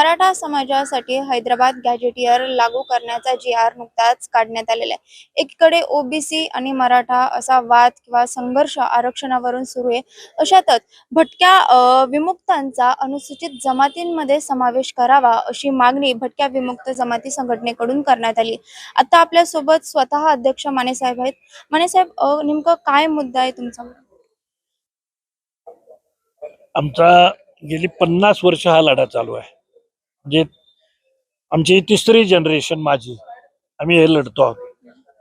मराठा समाजासाठी हैदराबाद गॅजेटियर लागू करण्याचा जी आर नुकताच काढण्यात आलेला आहे. एकीकडे ओबीसी आणि मराठा असा वाद किंवा संघर्ष आरक्षणावरून सुरू आहे. अशातच भटक्या विमुक्तांचा अनुसूचित जमातींमध्ये समावेश करावा अशी मागणी भटक्या विमुक्त जमाती संघटनेकडून करण्यात आली. आता आपल्यासोबत स्वतः अध्यक्ष मानेसाहेब आहेत. माने साहेब नेमकं काय मुद्दा आहे तुमचा? आमचा गेली पन्नास वर्ष हा लढा चालू आहे. जे आमची तिसरी जनरेशन माझी. आम्ही हे लढतो आहोत.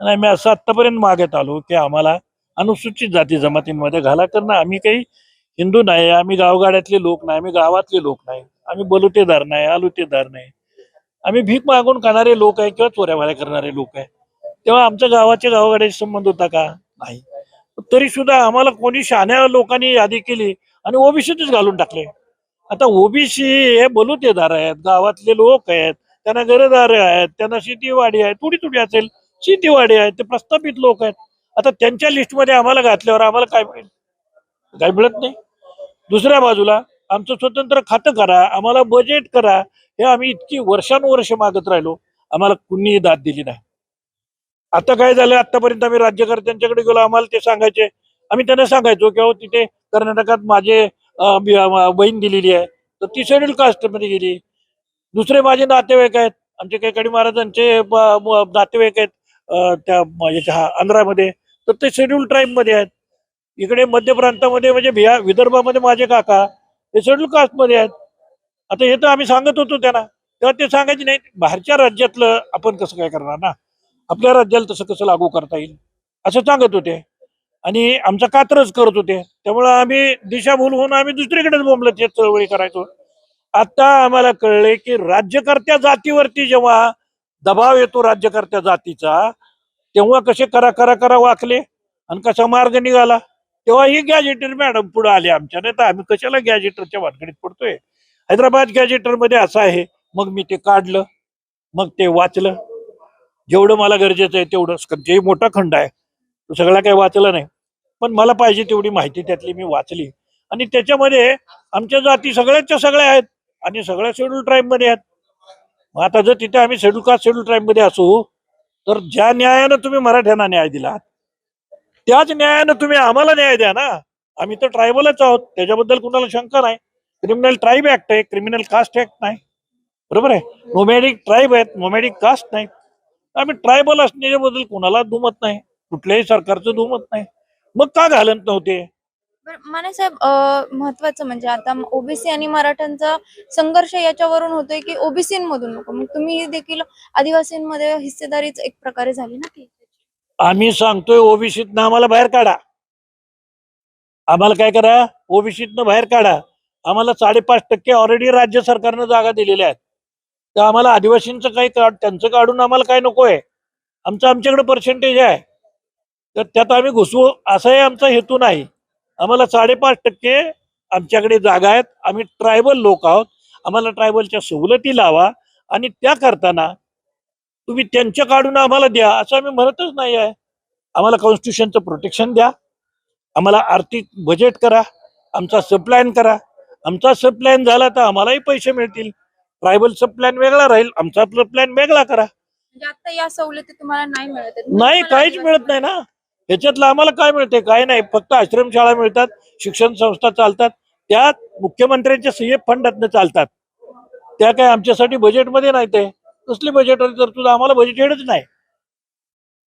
आणि आम्ही असं आत्तापर्यंत मागत आलो की आम्हाला अनुसूचित जाती जमातींमध्ये घाला कारण आम्ही काही हिंदू नाही आम्ही गावगाड्यातले लोक नाही आम्ही गावातले लोक नाही. आम्ही बलुतेदार नाही आलुतेदार नाही. आम्ही भीक मागून खाणारे लोक आहे किंवा चोऱ्यामाऱ्या करणारे लोक आहे. तेव्हा आमच्या गावाच्या गावगाड्याशी संबंध होता का? नाही. तरी सुद्धा आम्हाला कोणी शहाण्या लोकांनी यादी केली आणि ओबीसीतच घालून टाकले. आता ओबीसी हे बलुतेदार आहेत गावातले लोक आहेत त्यांना घरदारे आहेत त्यांना शेतीवाडी आहे थोडी थोडी असेल शेतीवाडी आहे ते प्रस्थापित लोक आहेत. आता त्यांच्या लिस्टमध्ये आम्हाला घातल्यावर आम्हाला काय मिळेल? काय मिळत नाही. दुसऱ्या बाजूला आमचं स्वतंत्र खातं करा आम्हाला बजेट करा हे आम्ही इतकी वर्षानुवर्ष मागत राहिलो. आम्हाला कुणीही दाद दिली नाही. आता काय झालं आतापर्यंत आम्ही राज्यकर्त्यांच्याकडे गेलो आम्हाला ते सांगायचे. आम्ही त्यांना सांगायचो की तिथे कर्नाटकात माझे बहीण दिलेली आहे. तर ती शेड्यूल कास्टमध्ये गेली. दुसरे माझे नातेवाईक आहेत. आमचे कैकाडी महाराजांचे नातेवाईक आहेत त्या याच्या आंध्रामध्ये तर ते शेड्यूल ट्राईबमध्ये आहेत. इकडे मध्य प्रांतामध्ये म्हणजे भिया विदर्भामध्ये माझे काका हे शेड्यूल कास्टमध्ये आहेत. आता हे तर आम्ही सांगत होतो त्यांना. तेव्हा ते सांगायचे नाही बाहेरच्या राज्यातलं आपण कसं काय करणार ना? आपल्या राज्याला तसं कसं लागू करता येईल? असं सांगत होते. आणि आमचा कात्रच करत होते. त्यामुळं आम्ही दिशाभूल होऊन आम्ही दुसरीकडेच बोंबलं ते चळवळी करायचो. आता आम्हाला कळले की राज्यकर्त्या जातीवरती जेव्हा दबाव येतो राज्यकर्त्या जातीचा तेव्हा कसे करा करा करा वाकले आणि कसा मार्ग निघाला तेव्हा ही गॅजेटर मॅडम पुढे आले आमच्या नाही तर आम्ही कशाला गॅजेटरच्या भानगडीत पडतोय? हैदराबाद गॅजेटरमध्ये असं आहे. मग मी ते काढलं मग ते वाचलं. जेवढं मला गरजेचं आहे तेवढं जे मोठा खंड आहे तो सगळा काही वाचला नाही. पण मला पाहिजे तेवढी माहिती त्यातली मी वाचली. आणि त्याच्यामध्ये आमच्या जाती सगळ्याच्या सगळ्या आहेत आणि सगळ्या शेड्यूल ट्राईबमध्ये आहेत. मग आता जर तिथे आम्ही शेड्यूल कास्ट शेड्यूल ट्राईबमध्ये असू तर ज्या न्यायानं तुम्ही मराठ्यांना न्याय दिला त्याच न्यायानं तुम्ही आम्हाला न्याय द्या ना. आम्ही तर ट्रायबलच आहोत. त्याच्याबद्दल कुणाला शंका नाही. क्रिमिनल ट्राईब ऍक्ट आहे क्रिमिनल कास्ट ऍक्ट नाही. बरोबर आहे? नोमॅडिक ट्राईब आहेत नोमॅडिक कास्ट नाही. आम्ही ट्रायबल असण्याच्याबद्दल कुणाला दुमत नाही. कुठल्याही सरकारचं दुमत नाही. मग का घालत नव्हते? माने साहेब महत्वाचं म्हणजे आता ओबीसी आणि मराठ्यांचा संघर्ष याच्यावरून होतोय की ओबीसी मधून नको. मग तुम्ही देखील आदिवासींमध्ये हिस्सेदारीच एक प्रकारे झाली ना आम्ही सांगतोय ओबीसीतनं आम्हाला बाहेर काढा. आम्हाला काय करा? ओबीसीतनं बाहेर काढा. आम्हाला साडेपाच टक्के ऑलरेडी राज्य सरकारनं जागा दिलेल्या आहेत. तर आम्हाला आदिवासींचं काही काढ त्यांचं काढून आम्हाला काय नकोय? आमचं आमच्याकडे पर्सेंटेज आहे. तर त्यात आम्ही घुसवू असाही आमचा हेतू नाही. आम्हाला साडेपाच टक्के आमच्याकडे जागा आहेत. आम्ही ट्रायबल लोक आहोत. आम्हाला ट्रायबलच्या सवलती लावा आणि त्या करताना तुम्ही त्यांच्या काढून आम्हाला द्या असं आम्ही म्हणतच नाही आहे. आम्हाला कॉन्स्टिट्यूशनचं प्रोटेक्शन द्या. आम्हाला आर्थिक बजेट करा. आमचा सबप्लॅन करा. आमचा सबप्लॅन झाला तर आम्हालाही पैसे मिळतील. ट्रायबल सबप्लॅन वेगळा राहील. आमचा प्लॅन वेगळा करा. म्हणजे आता या सवलती तुम्हाला नाही मिळत. नाही काहीच मिळत नाही ना. याच्यातलं आम्हाला काय मिळते काय नाही. फक्त आश्रमशाळा मिळतात शिक्षण संस्था चालतात त्या मुख्यमंत्र्यांच्या सीएफ फंडातनं चालतात. त्या काय आमच्यासाठी बजेटमध्ये नाही ते. कसली बजेट तर तुझं? आम्हाला बजेट नाही.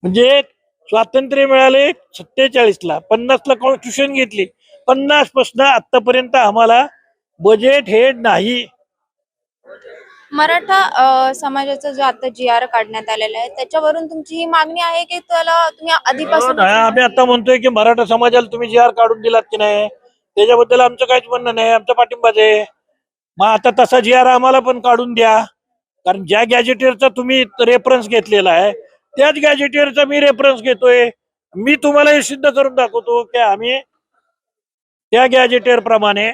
म्हणजे स्वातंत्र्य मिळाले सत्तेचाळीस ला पन्नास कॉन्स्टिट्यूशन घेतली. पन्नासपासून आतापर्यंत आम्हाला बजेट हेड नाही. मराठा समाजाचा जो आता जी आर काढण्यात आलेला आहे त्याच्यावरून तुमची ही मागणी आहे की त्याला तुम्ही आधीपासून नाही, आम्ही आता म्हणतोय की मराठा समाजाला तुम्ही जी आर काढून दिलात की नाही? त्याच्याबद्दल आमचं काहीच म्हणणं नाही आमचा पाठिंबाच आहे. मग आता तसा जी आर आम्हाला पण काढून द्या. कारण ज्या गॅजेटियरचा तुम्ही रेफरन्स घेतलेला आहे त्याच गॅजेटियरचा मी रेफरन्स घेतोय. मी तुम्हाला हे सिद्ध करून दाखवतो की आम्ही त्या गॅजेटियर प्रमाणे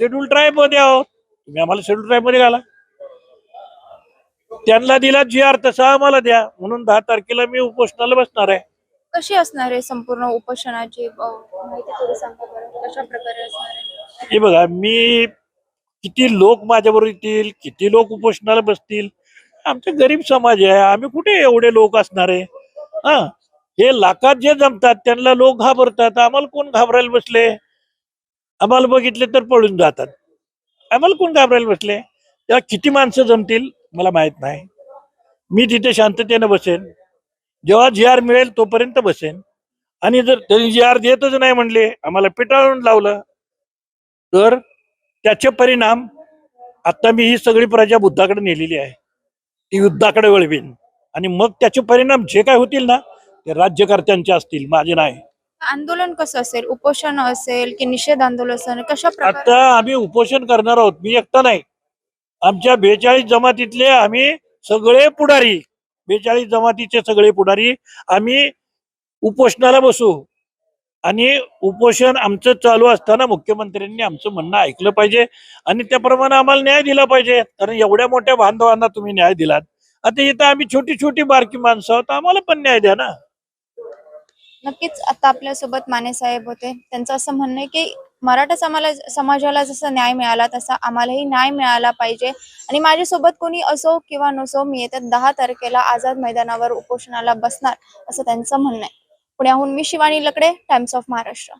शेड्यूल ट्राईबमध्ये आहोत. तुम्ही आम्हाला शेड्यूल ट्राईबमध्ये घाला. त्यांना दिला जी आर तसा आम्हाला द्या. म्हणून दहा तारखेला मी उपोषणाला बसणार आहे. कशी असणार आहे संपूर्ण उपोषणाची? अ, माहिती थोडी सांगा बरं. कशा प्रकारे असणार आहे? हे बघा मी किती लोक माझ्याबरोबर येतील किती लोक उपोषणाला बसतील? आमचा गरीब समाज आहे. आम्ही कुठे एवढे लोक असणार आहे? हा? हे लाखात जे जमतात त्यांना लोक घाबरतात. आम्हाला कोण घाबरायला बसले? आम्हाला बघितले तर पळून जातात. आम्हाला कोण घाबरायला बसले? तेव्हा किती माणसं जमतील? मला माहीत नाही. मी तिथे शांततेनं बसेन जेव्हा जी आर मिळेल तोपर्यंत बसेन. आणि जर त्यांनी जी आर देतच नाही म्हणले आम्हाला पिटाळून लावलं तर त्याचे परिणाम आता मी ही सगळी प्रजा बुद्धाकडे नेलेली आहे. ती युद्धाकडे वळवीन. आणि मग त्याचे परिणाम जे काय होतील ना ते राज्यकर्त्यांचे असतील माझे नाही. आंदोलन कसं असेल? उपोषण असेल की निषेध आंदोलन असेल? कशा प्रकारे? आता आम्ही उपोषण करणार आहोत मी एकटा नाही. आमच्या बेचाळीस जमातीतले आम्ही सगळे पुढारी बेचाळीस जमातीचे सगळे पुढारी आम्ही उपोषणाला बसू. आणि उपोषण आमचं चालू असताना मुख्यमंत्र्यांनी आमचं म्हणणं ऐकलं पाहिजे आणि त्याप्रमाणे आम्हाला न्याय दिला पाहिजे. कारण एवढ्या मोठ्या बांधवांना तुम्ही न्याय दिलात. आता इथं आम्ही छोटी छोटी बारकी माणसं आहोत आम्हाला पण न्याय द्या ना. नक्कीच. आता आपल्यासोबत माने साहेब होते. त्यांचं असं म्हणणं आहे की मराठा समाला समाजाला जसा न्याय मिळाला तसा आम्हालाही न्याय मिळाला पाहिजे. आणि माझ्यासोबत कोणी असो किंवा नसो मी येत्या दहा तारखेला आझाद मैदानावर उपोषणाला बसणार असं त्यांचं म्हणणं आहे. पुण्याहून मी शिवानी लकडे टाइम्स ऑफ महाराष्ट्र